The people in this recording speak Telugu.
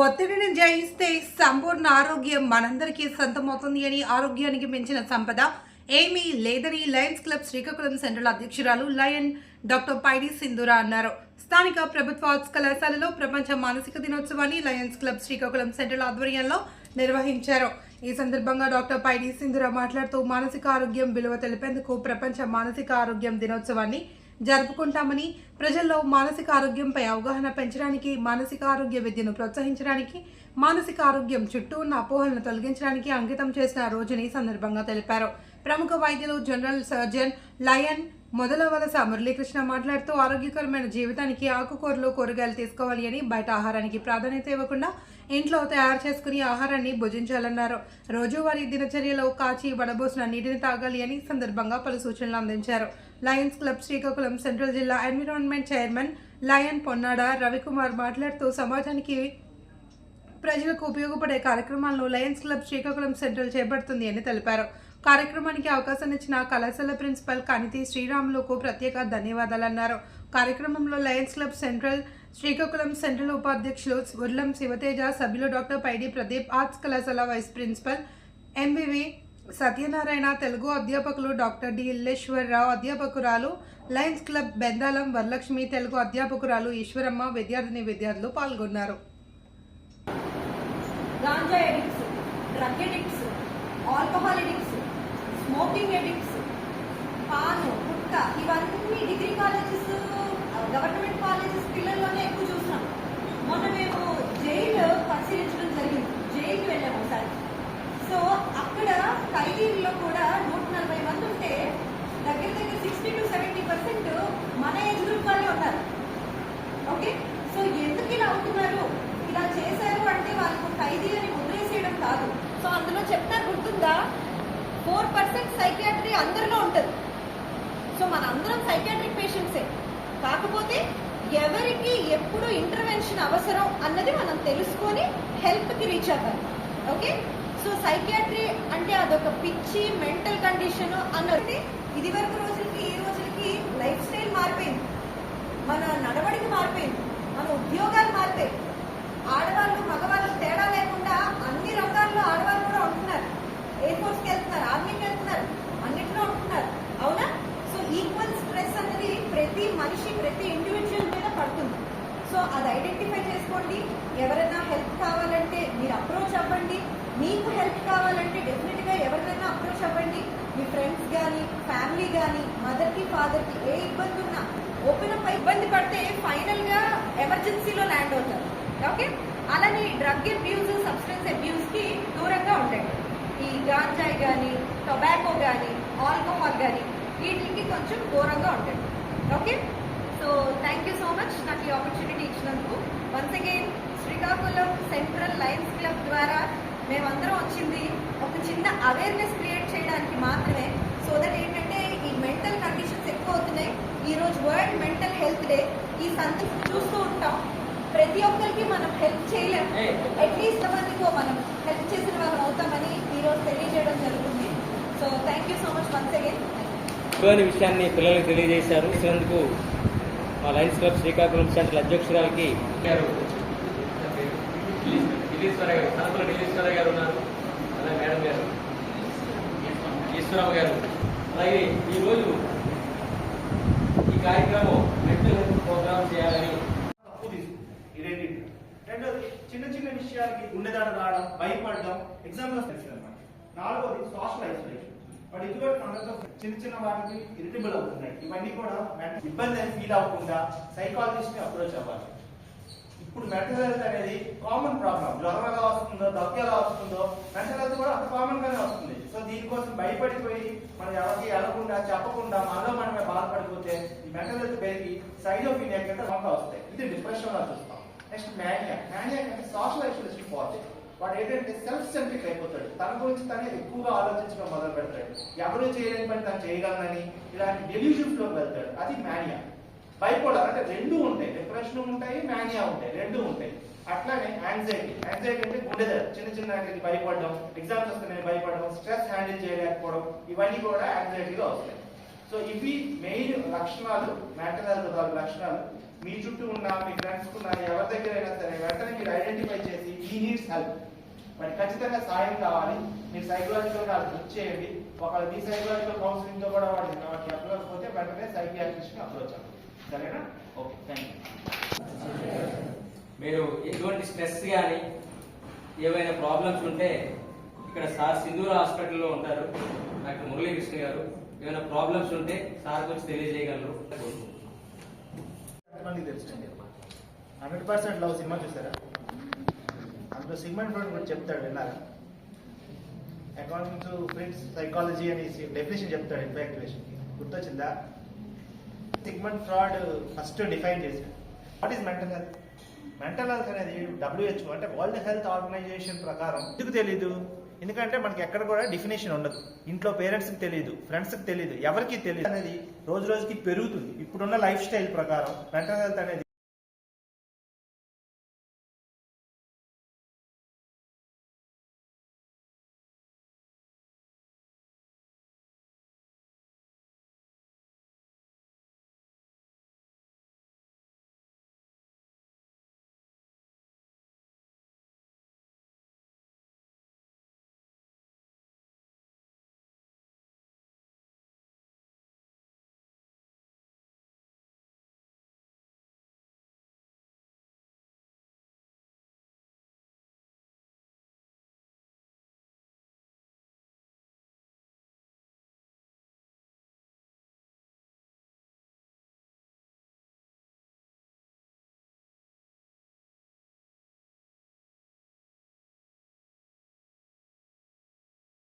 ఒత్తిడిని జయిస్తే సంపూర్ణ ఆరోగ్యం మనందరికీ సొంతమవుతుంది అని ఆరోగ్యానికి మించిన సంపద ఏమీ లేదని లయన్స్ క్లబ్ శ్రీకాకుళం సెంట్రల్ అధ్యక్షురాలు లయన్ డాక్టర్ పైడి సింధురా అన్నారు. స్థానిక ప్రభుత్వ ఆర్ట్స్ కళాశాలలో ప్రపంచ మానసిక దినోత్సవాన్ని లయన్స్ క్లబ్ శ్రీకాకుళం సెంట్రల్ ఆధ్వర్యంలో నిర్వహించారు. ఈ సందర్భంగా డాక్టర్ పైడి సింధురా మాట్లాడుతూ మానసిక ఆరోగ్యం విలువ తెలిపేందుకు ప్రపంచ మానసిక ఆరోగ్యం దినోత్సవాన్ని జరుపుకుంటామని ప్రజల్లో మానసిక ఆరోగ్యంపై అవగాహన పెంచడానికి మానసిక ఆరోగ్య విద్యను ప్రోత్సహించడానికి మానసిక ఆరోగ్యం చుట్టూ ఉన్న అపోహలను తొలగించడానికి అంకితం చేసిన రోజుని సందర్భంగా తెలిపారు. ప్రముఖ వైద్యులు జనరల్ సర్జన్ లయన్ మొదల వలస మురళీకృష్ణ మాట్లాడుతూ ఆరోగ్యకరమైన జీవితానికి ఆకుకూరలు కూరగాయలు తీసుకోవాలి అని బయట ఆహారానికి ప్రాధాన్యత ఇవ్వకుండా ఇంట్లో తయారు చేసుకుని ఆహారాన్ని భుజించాలన్నారు. రోజువారీ దినచర్యలో కాచి వడబోసిన నీటిని తాగాలి అని సందర్భంగా పలు సూచనలు అందించారు. లయన్స్ క్లబ్ శ్రీకాకుళం సెంట్రల్ జిల్లా environment chairman Lion Ponnada Ravikumar మాట్లాడుతూ సమాజానికి ప్రజలకు ఉపయోగపడే కార్యక్రమాలను లయన్స్ క్లబ్ శ్రీకాకుళం సెంట్రల్ చేపడుతుంది అని తెలిపారు. కార్యక్రమానికి అవకాశం ఇచ్చిన కళాశాల ప్రిన్సిపల్ కనితి శ్రీరాములకు ప్రత్యేక ధన్యవాదాలు అన్నారు. కార్యక్రమంలో Lions Club central Srikakulam central ఉపాధ్యక్షులు ఉర్లం శివతేజ సభ్యులు డాక్టర్ పైడి ప్రదీప్ ఆర్ట్స్ కళాశాల vice principal MVV Satyanarayana Telugu అధ్యాపకులు డాక్టర్ డి ఇల్లేశ్వరరావు అధ్యాపకురాలు లయన్స్ క్లబ్ బెందాలం వరలక్ష్మి తెలుగు అధ్యాపకురాలు ఈశ్వరమ్మ విద్యార్థిని విద్యార్థులు పాల్గొన్నారు. Ganja addicts drug addicts alcohol addicts smoking addicts paan gutka ఇవన్నీ డిగ్రీ కాలేజెస్ గవర్నమెంట్ కాలేజెస్ పిల్లలు ఎక్కువ చూస్తున్నాం మొన్న మేము జైలు పరిశీలించడం జరిగింది జైలుకి వెళ్ళాము ఒకసారి సో అక్కడ ఖైదీల్లో కూడా నూట నలభై మంది ఉంటే దగ్గర దగ్గర సిక్స్టీ టు సెవెంటీ పర్సెంట్ మన ఏజ్ గ్రూప్ వాళ్ళే ఉన్నారు ఓకే సో ఎందుకు ఇలా అవుతున్నారు ఇలా చేశారు అంటే వాళ్ళకు ఖైదీ అని ముద్రేసేయడం కాదు. సో అందులో చెప్తారు గుర్తుందా? ఫోర్ పర్సెంట్ సైకియాట్రీ అందరిలో ఉంటుంది. సో మన అందరం సైకియాట్రిక్ పేషెంట్సే కాకపోతే ఎవరికి ఎప్పుడు ఇంటర్వెన్షన్ అవసరం అన్నది మనం తెలుసుకొని హెల్ప్కి రీచ్ అవ్వాలి ఓకే? సో సైకియాట్రీ అంటే అదొక పిచ్చి మెంటల్ కండిషన్ అన్నది ఇది వరకు రోజులకి ఈ రోజులకి లైఫ్ స్టైల్ మారిపోయింది. మన నడవడికి మారిపోయింది. మన ఉద్యోగాలు మారిపోయి ఆడవాళ్ళు మగవాళ్ళు తేడా లేకుండా అన్ని రంగాల్లో ఆడవాళ్ళు కూడా ఉంటున్నారు. ఎయిర్ ఫోర్స్కి వెళ్తున్నారు ఆర్మీకి వెళ్తున్నారు అన్నింటిలో ఉంటున్నారు. అవునా? సో ఈక్వల్ స్ట్రెస్ అనేది ప్రతి మనిషి ప్రతి ఇండివిజువల్ మీద పడుతుంది. సో అది ఐడెంటిఫై చేసుకోండి. ఎవరైనా హెల్ప్ కావాలంటే మీరు అప్రోచ్ అవ్వండి. మీకు హెల్ప్ కావాలంటే డెఫినెట్గా ఎవరినైనా అప్రోచ్ అవ్వండి. మీ ఫ్రెండ్స్ కానీ ఫ్యామిలీ కానీ మదర్కి ఫాదర్కి ఏ ఇబ్బంది ఉన్నా ఓపెన్ అప్ ఇబ్బంది పడితే ఫైనల్గా ఎమర్జెన్సీలో ల్యాండ్ అవుతారు. అలానే డ్రగ్ అబ్యూస్ సబ్స్టెన్స్ అబ్యూస్కి దూరంగా ఉండండి ఈ గాంజాయి కానీ టొబాకో కానీ ఆల్కహాల్ కానీ వీటికి కొంచెం దూరంగా ఉంటాయి. Okay? So thank you so much నాకు ఈ ఆపర్చునిటీ ఇచ్చినందుకు. Once again Srikakulam central Lions Club ద్వారా మేమందరం వచ్చింది. ఒక చిన్న అవేర్నెస్ క్రియేట్ చేయడానికి మాత్రమే. సో దట్ ఏంటంటే ఈ మెంటల్ కండిషన్స్ ఎక్కువ అవుతున్నాయి. ఈ రోజు వరల్డ్ మెంటల్ హెల్త్ డే ఈ సందర్భం చూస్తూ ఉంటాం. ప్రతి ఒక్కరికి మనం హెల్ప్ చేయలేం. అట్లీస్ట్ మందికో మనం హెల్ప్ చేసిన వాళ్ళం అవుతామని ఈ రోజు తెలియజేయడం జరుగుతుంది. So thank you so much once again తెలియని విషయాన్ని పిల్లలకు తెలియజేశారు. ఇచ్చినందుకు మా లయన్స్ క్లబ్ శ్రీకాకుళం సెంట్రల్ అధ్యక్షురాలకి గారు గారు ఉన్నారు. అలాగే మేడం గారు. గారు. అలాగే ఈరోజు ఈ కార్యక్రమం మెంటల్ హెల్త్ ప్రోగ్రామ్ చేయాలని చిన్న చిన్న విషయాలకి గుండెదాడ రావడం భయపడడం ఎగ్జాంపుల్స్ తెలిసింది అనమాట నాలుగోది సోషల్ ఐసోలేషన్ వాడు ఇటువంటి మనతో చిన్న చిన్న వాటికి ఇరిటబుల్ అవుతున్నాయి. ఇవన్నీ కూడా ఇబ్బంది అని ఫీల్ అవ్వకుండా సైకాలజిస్ట్ని అప్రోచ్ అవ్వాలి. ఇప్పుడు మెంటల్ హెల్త్ అనేది కామన్ ప్రాబ్లం జ్వరం ఎలా వస్తుందో దగ్గు ఎలా వస్తుందో మెంటల్ హెల్త్ కూడా అంత కామన్ గానే వస్తుంది. సో దీనికోసం భయపడిపోయి మనం ఎవరికి వెళ్ళకుండా చెప్పకుండా మనలో మనమే బాధపడిపోతే ఈ మెంటల్ హెల్త్ పెరిగి సైడ్ ఆఫ్ ఇండియా కింద వస్తాయి. ఇది డిప్రెషన్ లా చూస్తాం. నెక్స్ట్ మ్యానియా మ్యానియా అంటే సోషల్ ఐసోలేషన్ పోతుంది వాడు ఏంటంటే సెల్ఫ్ సెంట్రిక్ అయిపోతాడు. తన గురించి తనే ఎక్కువగా ఆలోచించడం మొదలు పెడతాడు. ఎవరు చేయలేని పని తను చేయగలనని ఇలాంటి డెల్యూషన్స్లోకి వెళ్తాడు. అది మ్యానియా బైపోలర్ అంటే రెండు ఉంటాయి. డిప్రెషన్ ఉంటాయి మ్యానియా ఉంటాయి. రెండు ఉంటాయి. అట్లానే యాంగ్జైటీ యాంగ్జైటీ అంటే గుండె చిన్న చిన్న భయపడడం ఎగ్జామ్స్ వస్తున్నాయి భయపడడం స్ట్రెస్ హ్యాండిల్ చేయలేకపోవడం ఇవన్నీ కూడా యాంగ్జైటీగా వస్తాయి. సో ఇవి మెయిన్ లక్షణాలు మెంటల్ హెల్త్ లక్షణాలు. మీ చుట్టూ ఉన్న మీ ఫ్రెండ్స్ ఉన్న ఎవరి దగ్గర అయినా సరే వెంటనే మీరు ఐడెంటిఫై చేసి ఈ నీడ్స్ హెల్ప్ మరి ఖచ్చితంగా సాయం కావాలి. మీరు సైకలాజికల్గా బుక్ చేయండి. ఒకవేళ మీ సైకలాజికల్ కౌన్సిలింగ్తో కూడా వాడికి వాడికి చెప్పలేకపోతే వెంటనే సైకియాట్రిస్ట్ అప్రోచ్ అవ్వండి సరేనా? ఓకే థ్యాంక్ యూ మీరు ఎటువంటి స్ట్రెస్ కానీ ఏవైనా ప్రాబ్లమ్స్ ఉంటే ఇక్కడ సార్ సింధూర హాస్పిటల్లో ఉంటారు డాక్టర్ మురళీకృష్ణ గారు. ఏమైనా ప్రాబ్లమ్స్ ఉంటే సార్ వచ్చి తెలియజేయగలరు. హండ్రెడ్ పర్సెంట్ లవ్ సినిమా చూసారా? అందులో సిగ్మెంట్ ఫ్రెండ్ కూడా చెప్తాడు విన్నారా? అకార్డింగ్ టు ఫ్రెండ్స్ సైకాలజీ అని డెఫినేషన్ చెప్తాడు ఇన్ఫాక్చువేషన్ గుర్తొచ్చిందా? సిగ్మెంట్ ఫ్రాడ్ ఫస్ట్ డిఫైన్ చేశాడు. What is mental health mental health అనేది డబ్ల్యూహెచ్ఓ అంటే వరల్డ్ హెల్త్ ఆర్గనైజేషన్ ప్రకారం ఎందుకు తెలీదు? ఎందుకంటే మనకి ఎక్కడ కూడా డెఫినేషన్ ఉండదు. ఇంట్లో పేరెంట్స్కి తెలియదు ఫ్రెండ్స్కి తెలియదు ఎవరికి తెలియదు అనేది రోజు రోజుకి పెరుగుతుంది. ఇప్పుడున్న లైఫ్ స్టైల్ ప్రకారం మెంటల్ హెల్త్ అనేది